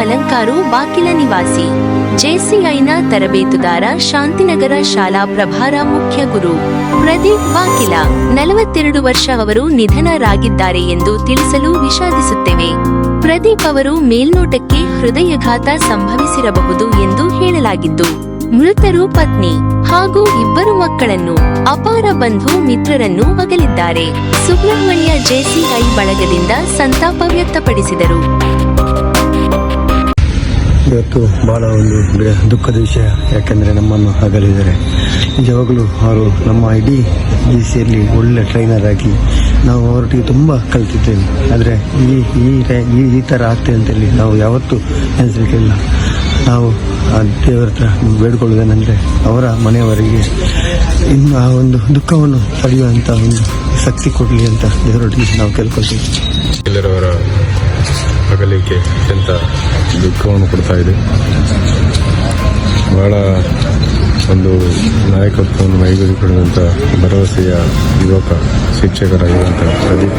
ಅರವತ್ಕಾರು ಬಾಕಿಲ ನಿವಾಸಿ. ಜೆಸಿಐನ ತರಬೇತುದಾರ ಶಾಂತಿನಗರ ಶಾಲಾ ಪ್ರಭಾರ ಮುಖ್ಯ ಗುರು. ಪ್ರದೀಪ್ ಬಾಕಿಲ, ನಲವತ್ತೆರಡು ವರ್ಷ ಅವರು ನಿಧನರಾಗಿದ್ದಾರೆ ಎಂದು ತಿಳಿಸಲು ವಿಷಾದಿಸುತ್ತೇವೆ. ಪ್ರದೀಪ್ ಅವರು ಮೇಲ್ನೋಟಕ್ಕೆ ಹೃದಯಘಾತ ಸಂಭವಿಸಿರಬಹುದು ಎಂದು ಹೇಳಲಾಗಿದ್ದು, ಮೃತರು ಪತ್ನಿ ಹಾಗೂ ಇಬ್ಬರು ಮಕ್ಕಳನ್ನು ಅಪಾರ ಬಂಧು ಮಿತ್ರರನ್ನು ಅಗಲಿದ್ದಾರೆ ಸುಬ್ರಹ್ಮಣ್ಯ ಜೆಸಿಐ ಬಳಗದಿಂದ ಸಂತಾಪ ವ್ಯಕ್ತಪಡಿಸಿದರು. ಇವತ್ತು ಬಹಳ ಒಂದು ದುಃಖದ ವಿಷಯ. ಯಾಕೆಂದರೆ ನಮ್ಮನ್ನು ಅಗಲಿದ್ದಾರೆ ನಿಜವಾಗಲೂ ಅವರು ನಮ್ಮ ಇಡೀ ಡಿ ಸಿಯಲ್ಲಿ ಒಳ್ಳೆ ಟ್ರೈನರ್ ಆಗಿ ನಾವು ಅವರೊಟ್ಟಿಗೆ ತುಂಬ ಕಲಿತಿದ್ದೇವೆ. ಆದರೆ ಈ ಈ ಈ ಈ ಥರ ಆಗ್ತದೆ ಅಂತೇಳಿ ನಾವು ಯಾವತ್ತೂ ನೆನೆಸಲಿಕ್ಕಿಲ್ಲ ನಾವು ಆ ದೇವರ ಹತ್ರ ಬೇಡ್ಕೊಳ್ಳೋದೇನೆಂದರೆ ಅವರ ಮನೆಯವರಿಗೆ ಇನ್ನು ಆ ಒಂದು ದುಃಖವನ್ನು ಪಡೆಯುವಂಥ ಒಂದು ಶಕ್ತಿ ಕೊಡಲಿ ಅಂತ ದೇವರೊಟ್ಟಿಗೆ ನಾವು ಕೇಳ್ಕೊಳ್ತೀವಿ. ಅಗಲಿಕೆ ಅತ್ಯಂತ ದುಃಖವನ್ನು ಕೊಡ್ತಾ ಇದೆ. ಬಹಳ ಒಂದು ನಾಯಕತ್ವವನ್ನು ಮೈಗೂಡಿಕೊಂಡಂಥ ಭರವಸೆಯ ಯುವಕ ಶಿಕ್ಷಕರಾಗಿರುವಂಥ ಪ್ರದೀಪ್.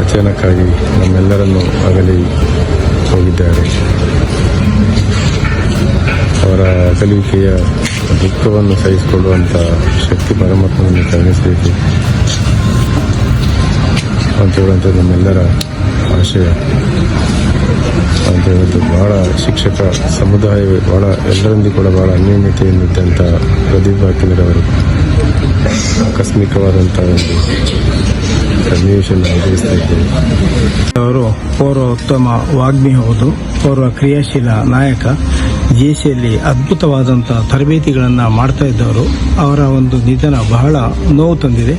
ಅಚಾನಕ್ಕಾಗಿ ನಮ್ಮೆಲ್ಲರನ್ನು ಅಗಲಿ ಹೋಗಿದ್ದಾರೆ. ಅವರ ಅಗಲಿಕೆಯ ದುಃಖವನ್ನು ಸಹಿಸಿಕೊಳ್ಳುವಂಥ ಶಕ್ತಿ ಪರಮಾತ್ಮನನ್ನು ಕರುಣಿಸಬೇಕು. ಅಂತ ಹೇಳುವಂಥದ್ದು ನಮ್ಮೆಲ್ಲರ ಆಶಯ ಅಂತ ಬಹಳ ಶಿಕ್ಷಕ ಸಮುದಾಯ ಬಹಳ ಎಲ್ಲರೊಂದಿಗೆ ಕೂಡ ಬಹಳ ಅನ್ಯೋನ್ಯತೆಯಿಂದಿದ್ದಂಥ ಪ್ರದೀಪ್ ಹಾಕಿನರವರು ಆಕಸ್ಮಿಕವಾದಂಥ ಒಂದು ಅವರು ಓರ್ವ ಉತ್ತಮ ವಾಗ್ಮಿ ಹೌದು ಓರ್ವ ಕ್ರಿಯಾಶೀಲ ನಾಯಕ. ಜೆಸಿಯಲ್ಲಿ ಅದ್ಭುತವಾದಂಥ ತರಬೇತಿಗಳನ್ನು ಮಾಡ್ತಾ ಇದ್ದವರು. ಅವರ ಒಂದು ನಿಧನ ಬಹಳ ನೋವು ತಂದಿದೆ.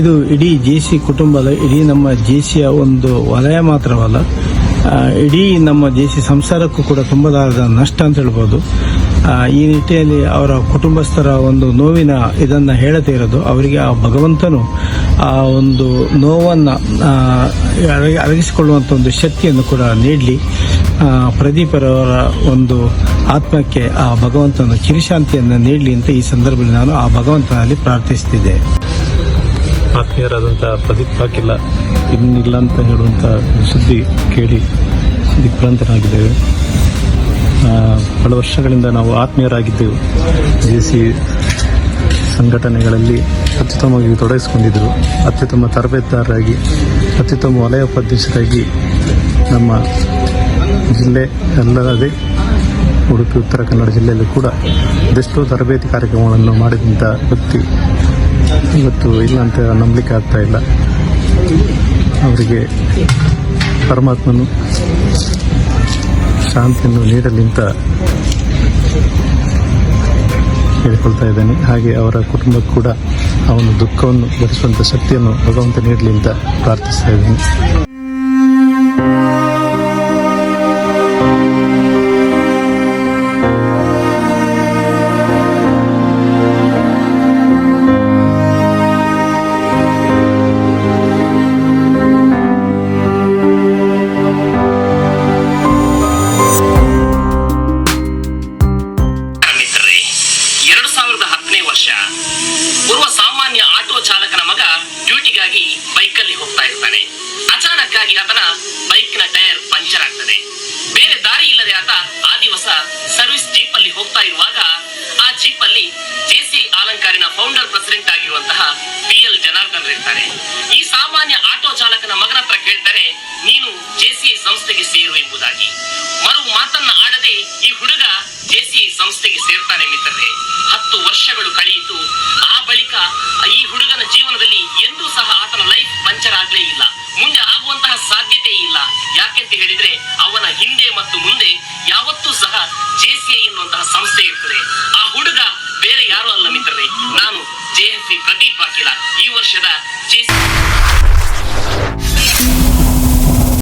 ಇದು ಇಡೀ ಜೆಸಿ ಕುಟುಂಬದ, ಇಡೀ ನಮ್ಮ ಜೆಸಿಯ ಒಂದು ವಲಯ ಮಾತ್ರವಲ್ಲ ಇಡೀ ನಮ್ಮ ದೇಶಿ ಸಂಸಾರಕ್ಕೂ ಕೂಡ ತುಂಬಲಾರದ ನಷ್ಟ ಅಂತ ಹೇಳ್ಬೋದು. ಈ ನಿಟ್ಟಿನಲ್ಲಿ ಅವರ ಕುಟುಂಬಸ್ಥರ ಒಂದು ನೋವಿನ ಇದನ್ನು ಹೇಳದೇ ಇರೋದು. ಅವರಿಗೆ ಆ ಭಗವಂತನು ಆ ಒಂದು ನೋವನ್ನು ಅರಗಿಸಿಕೊಳ್ಳುವಂಥ ಒಂದು ಶಕ್ತಿಯನ್ನು ಕೂಡ ನೀಡಲಿ. ಪ್ರದೀಪರವರ ಒಂದು ಆತ್ಮಕ್ಕೆ ಆ ಭಗವಂತನ ಕಿರುಶಾಂತಿಯನ್ನು ನೀಡಲಿ ಅಂತ ಈ ಸಂದರ್ಭದಲ್ಲಿ ನಾನು ಆ ಭಗವಂತನಲ್ಲಿ ಪ್ರಾರ್ಥಿಸುತ್ತಿದ್ದೆ ಆತ್ಮೀಯರಾದಂಥ ಪ್ರದೀಪ್ ಪಾಕಿಲ್ಲ ಇನ್ನಿಲ್ಲ ಅಂತ ಹೇಳುವಂಥ ಸುದ್ದಿ ಕೇಳಿ ದಿಗ್ಭ್ರಾಂತನಾಗಿದ್ದೇವೆ. ಬಹಳ ವರ್ಷಗಳಿಂದ ನಾವು ಆತ್ಮೀಯರಾಗಿದ್ದೆವು. ಜೆ ಸಿ ಸಂಘಟನೆಗಳಲ್ಲಿ ಅತ್ಯುತ್ತಮವಾಗಿ ತೊಡಗಿಸಿಕೊಂಡಿದ್ದರು. ಅತ್ಯುತ್ತಮ ತರಬೇತುದಾರರಾಗಿ, ಅತ್ಯುತ್ತಮ ವಲಯ ಉಪಾಧ್ಯಕ್ಷರಾಗಿ ನಮ್ಮ ಜಿಲ್ಲೆ ಅಲ್ಲದೆ ಉಡುಪಿ, ಉತ್ತರ ಕನ್ನಡ ಜಿಲ್ಲೆಯಲ್ಲೂ ಕೂಡ ಅದೆಷ್ಟೋ ತರಬೇತಿ ಕಾರ್ಯಕ್ರಮಗಳನ್ನು ಮಾಡಿದಂಥ ವ್ಯಕ್ತಿ ಇವತ್ತು ಇಲ್ಲ ಅಂತ ನಂಬಲಿಕ್ಕೆ ಆಗ್ತಾ ಇಲ್ಲ. ಅವರಿಗೆ ಪರಮಾತ್ಮನು ಶಾಂತಿಯನ್ನು ನೀಡಲಿಂತ ಹೇಳಿಕೊಳ್ತಾ ಇದ್ದಾನೆ. ಹಾಗೆ ಅವರ ಕುಟುಂಬಕ್ಕೆ ಕೂಡ ಅವನು ದುಃಖವನ್ನು ಭರಿಸುವಂಥ ಶಕ್ತಿಯನ್ನು ಭಗವಂತ ನೀಡಲಿ ಅಂತ ಪ್ರಾರ್ಥಿಸ್ತಾ ಇದ್ದೇನೆ. ಸಾವಿರದ ಹತ್ತನೇ ವರ್ಷ. ಓರ್ವ ಸಾಮಾನ್ಯ ಆಟೋ ಚಾಲಕನ ಮಗ ಡ್ಯೂಟಿಗಾಗಿ ಬೈಕಲ್ಲಿ ಹೋಗ್ತಾ ಇರ್ತಾನೆ. ಅಚಾನಕ್ ಆಗಿ ಆತನ ಬೈಕ್ನ ಟೈರ್ ಪಂಚರ್ ಆಗ್ತದೆ. ಬೇರೆ ದಾರಿ ಇಲ್ಲದೆ ಆತ ಆ ದಿವಸ ಸರ್ವಿಸ್ ಜೀಪ್ ಅಲ್ಲಿ ಹೋಗ್ತಾ ಇರುವಾಗ ಆ ಜೀಪ್ ಅಲ್ಲಿ ಜೆಸಿ ಅಲಂಕಾರಿನ ಫೌಂಡರ್ ಪ್ರೆಸಿಡೆಂಟ್ ಆಗಿರುವಂತಹ ಈ ಹುಡುಗನ ಜೀವನದಲ್ಲಿ ಎಂದೂ ಸಹ ಆತನ ಲೈಫ್ ಪಂಚರ್ ಆಗ್ಲೇ ಇಲ್ಲ. ಮುಂದೆ ಆಗುವಂತಹ ಸಾಧ್ಯತೆ ಇಲ್ಲ. ಯಾಕೆಂತ ಹೇಳಿದ್ರೆ ಅವನ ಹಿಂದೆ ಮತ್ತು ಮುಂದೆ ಯಾವತ್ತೂ ಸಹ ಜೆಸಿಐ ಎನ್ನುವಂತಹ ಸಂಸ್ಥೆ ಇರ್ತದೆ. ಆ ಹುಡುಗ ಬೇರೆ ಯಾರು ಅಲ್ಲ ಮಿತ್ರರೇ. ನಾನು ಎಫ್ ಪ್ರದೀಪ್ ಪಾಟೀಲ ಈ ವರ್ಷದ